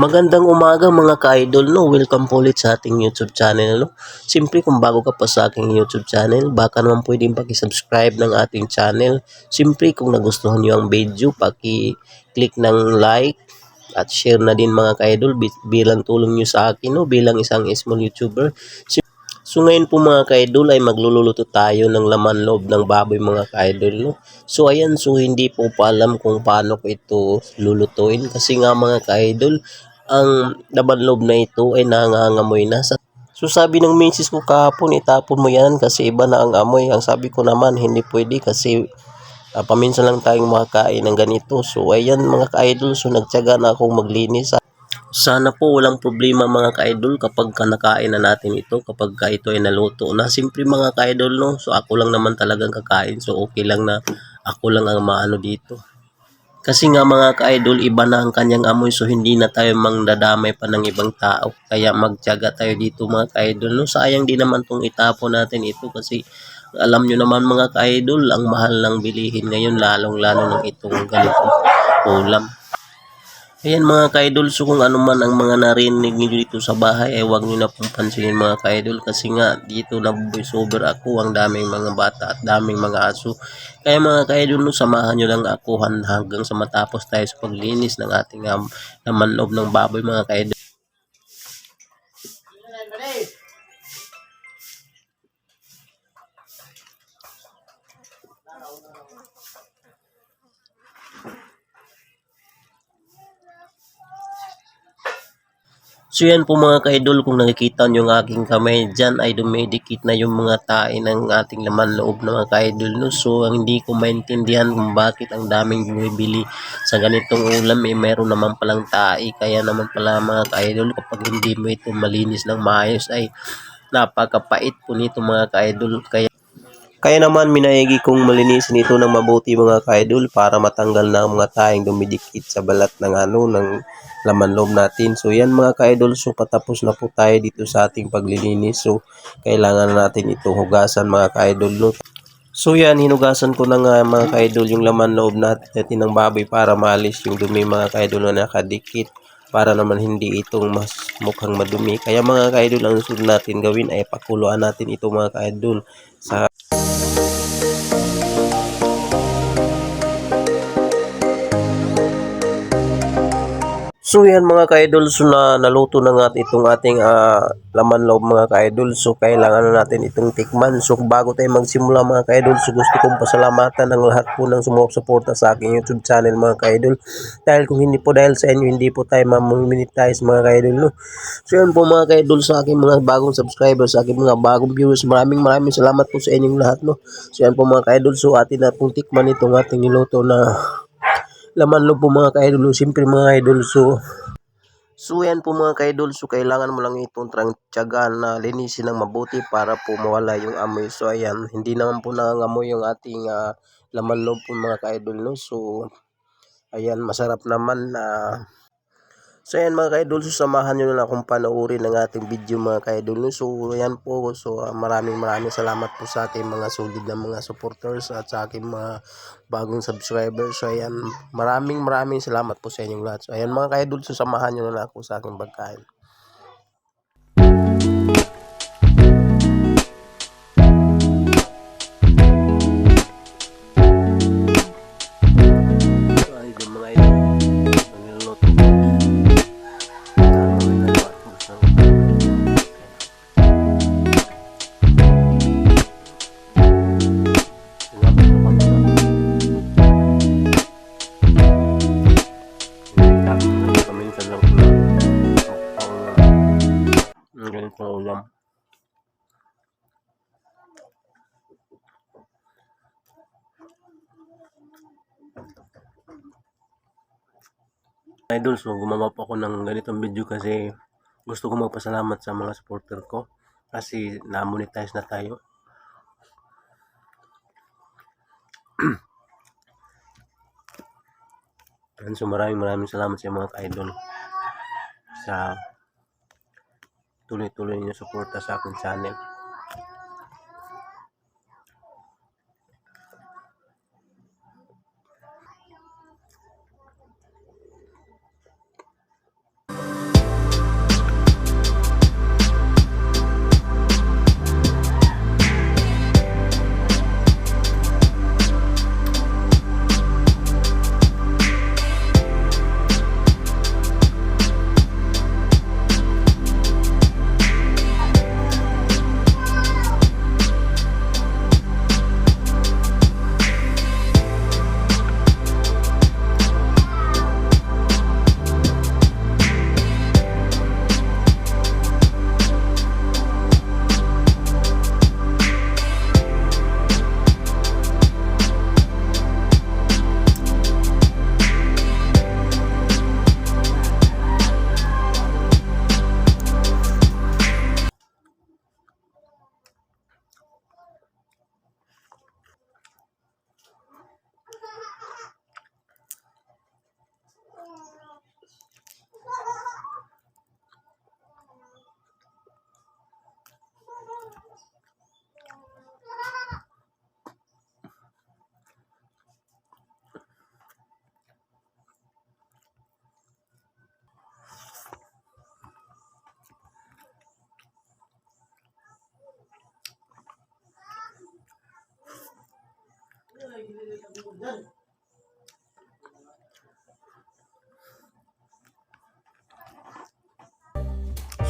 Magandang umaga mga ka-idol, no? Welcome po ulit sa ating YouTube channel, no? Siyempre kung bago ka pa sa aking YouTube channel, baka naman pwedeng paki-subscribe ng ating channel. Siyempre kung nagustuhan niyo ang video, paki-click ng like at share na din mga ka-idol bi- bilang tulong niyo sa akin, no? Bilang isang small YouTuber. So ngayon po mga ka-idol ay magluluto tayo ng laman loob ng baboy mga ka-idol. No? So ayan, so hindi po pa alam kung paano ko ito lulutuin kasi nga mga ka-idol, ang laman loob na ito ay nangangamoy na. So sabi ng misis ko kahapon, itapon mo yan kasi iba na ang amoy. Ang sabi ko naman, hindi pwede kasi ah, paminsan lang tayong makakain ng ganito. So ayan mga ka-idol, so nagtyaga na akong maglinis. Sana po walang problema mga ka-idol kapag ka nakain na natin ito, kapag ka ito ay naluto na. Siyempre mga ka-idol no, so ako lang naman talagang kakain, so okay lang na ako lang ang maano dito. Kasi nga mga ka-idol, iba na ang kanyang amoy so hindi na tayo mangdadamay pa ng ibang tao. Kaya magtiyaga tayo dito mga ka-idol. No? Sayang din naman tong itapon natin ito kasi alam nyo naman mga ka-idol, ang mahal ng bilihin ngayon lalong lalo ng itong ganitong ulam. Ayan mga ka-idol, so kung ano man ang mga narinig niyo dito sa bahay ay huwag niyo na pong pansinin mga ka-idol kasi nga dito na over ako ang daming mga bata at daming mga aso. Kaya mga ka-idol, no, samahan niyo lang ako han- hanggang sa matapos tayo sa paglinis ng ating um, laman loob ng baboy mga ka-idol. So yan po mga ka-idol, kung nakikita nyo yung aking kamay dyan ay dumidikit na yung mga tae ng ating laman loob ng mga ka-idol. No? So ang hindi ko maintindihan kung bakit ang daming bumibili sa ganitong ulam eh meron naman palang tae. Kaya naman pala mga ka-idol kapag hindi mo ito malinis ng maayos ay napakapait po nito mga ka-idol. Kaya kaya naman minaigi kong malinisin ito ng mabuti mga ka-idol para matanggal na ang mga tayong dumidikit sa balat ng ano ng laman loob natin. So yan mga ka-idol, so patapos na po tayo dito sa ating paglilinis. So kailangan na natin itong hugasan mga ka-idol. No? So yan, hinugasan ko na nga mga ka-idol yung laman loob natin ng baboy para maalis yung dumi mga ka-idol na nakadikit para naman hindi itong mas mukhang madumi. Kaya mga ka-idol, ang sunod natin gawin ay pakuluan natin ito mga ka-idol sa So yan mga ka-idol, so na naluto na nga itong ating ah, laman loob mga ka-idol. So kailangan na natin itong tikman. So bago tayo magsimula mga ka-idol, so gusto kong pasalamatan ang lahat po ng sumusuporta sa aking YouTube channel mga ka-idol. Dahil kung hindi po dahil sa inyo, hindi po tayo mamonetize mga ka-idol. No? So yan po mga ka-idol sa aking mga bagong subscribers, sa aking mga bagong viewers. Maraming maraming salamat po sa inyong lahat. No? So yan po mga ka-idol, so atin na pong tikman itong ating niluto na laman loob po mga ka-idol. Siyempre mga idol, so So yan po mga ka-idol, so kailangan mo lang itong tiyagaan na linisin ng mabuti para po mawala yung amoy. So ayan, hindi naman po nangangamoy yung ating ah, laman loob po mga ka-idol. No? So ayan, masarap naman na So ayan mga ka-idol, so samahan nyo na akong panoorin ng ating video mga ka-idol. So ayan po, so ah, maraming maraming salamat po sa ating mga solid na mga supporters at sa aking mga bagong subscribers. So ayan, maraming maraming salamat po sa inyong lahat. So ayan mga ka-idol, so samahan nyo na ako sa aking pagkain. Idol, so gumawa po ako ng ganitong video kasi gusto ko magpasalamat sa mga supporter ko kasi na-monetize na tayo. And so maraming maraming salamat sa mga ka-idol sa tuloy-tuloy niyo suporta sa aking channel.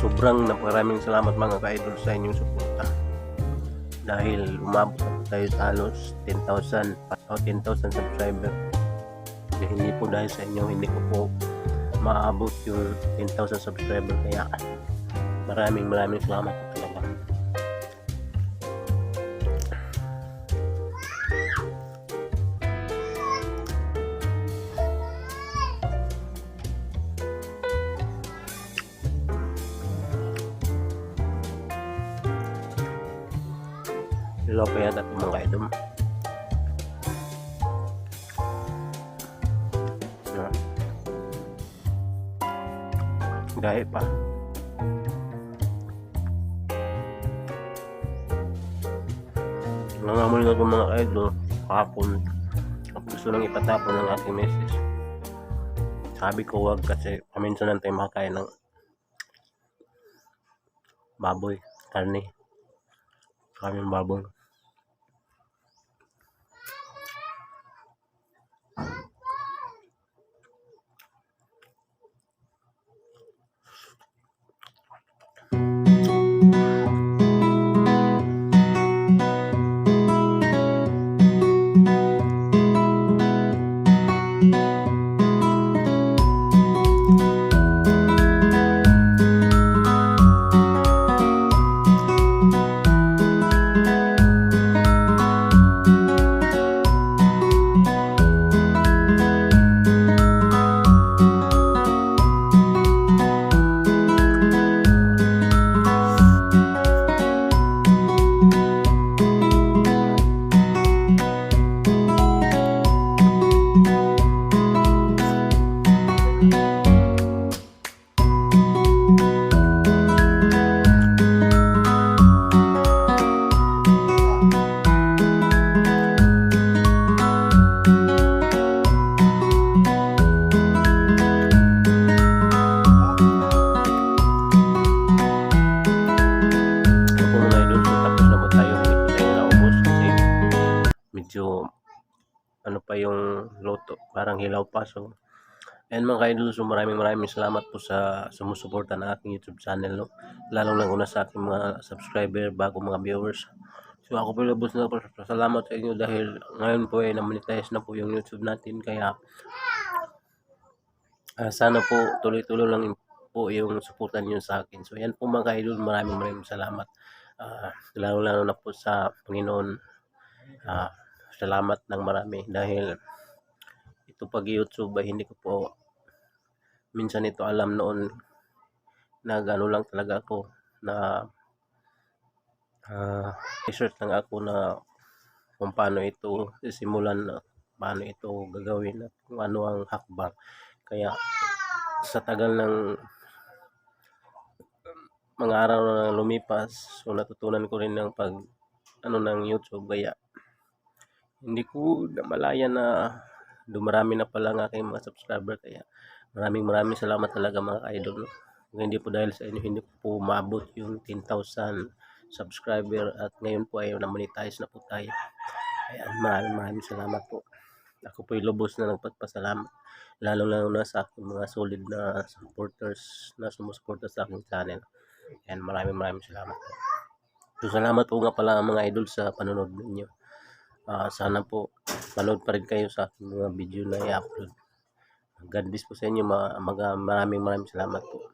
Sobrang maraming salamat mga ka-idol sa inyong suporta. Dahil umabot tayo sa halos 10,000 o 10,000 subscriber. Kaya hindi po dahil sa inyo, hindi ko po maabot yung 10,000 subscriber. Kaya maraming maraming salamat talaga. Hello pa yata itong mga idol. Gahe pa. Nangamoy na itong mga idol kahapon. Gusto nang ipatapon ng aking message. Sabi ko wag kasi paminsan lang tayo makakain ng baboy, karne. Kaming baboy. Hilaw pa. So, ayan mga idol, so maraming maraming salamat po sa sumusuporta ng aking YouTube channel. No? Lalong lang una sa aking mga subscriber, bago mga viewers. So ako po lubos na po salamat sa inyo dahil ngayon po ay na-monetize na po yung YouTube natin. Kaya ah, sana po tuloy-tuloy lang po yung suportan niyo sa akin. So yan po mga idol, maraming maraming salamat. Ah, lalo-lalo na po sa Panginoon. Ah, salamat ng marami dahil ito pag YouTube ay hindi ko po minsan ito alam noon na gano'n lang talaga ako na ah, research lang ako na kung paano ito sisimulan na paano ito gagawin at kung ano ang hakbang. Kaya sa tagal ng mga araw na lumipas so natutunan ko rin ng pag ano ng YouTube kaya hindi ko namalaya na dumarami na pala ang aking mga subscriber kaya maraming maraming salamat talaga mga idol no? hindi po dahil sa inyo hindi po maabot yung 10,000 subscriber at ngayon po ay na-monetize na po tayo. Ayan maraming maraming salamat po. Ako po lubos na nagpagpasalamat lalo lalo na sa aking mga solid na supporters na sumusuporta sa aking channel. Ayan maraming maraming salamat po. So salamat po nga pala mga idol sa panonood ninyo Ah, sana po manood pa rin kayo sa mga video na i-upload God bless po sa inyo. Maga- maraming maraming salamat po.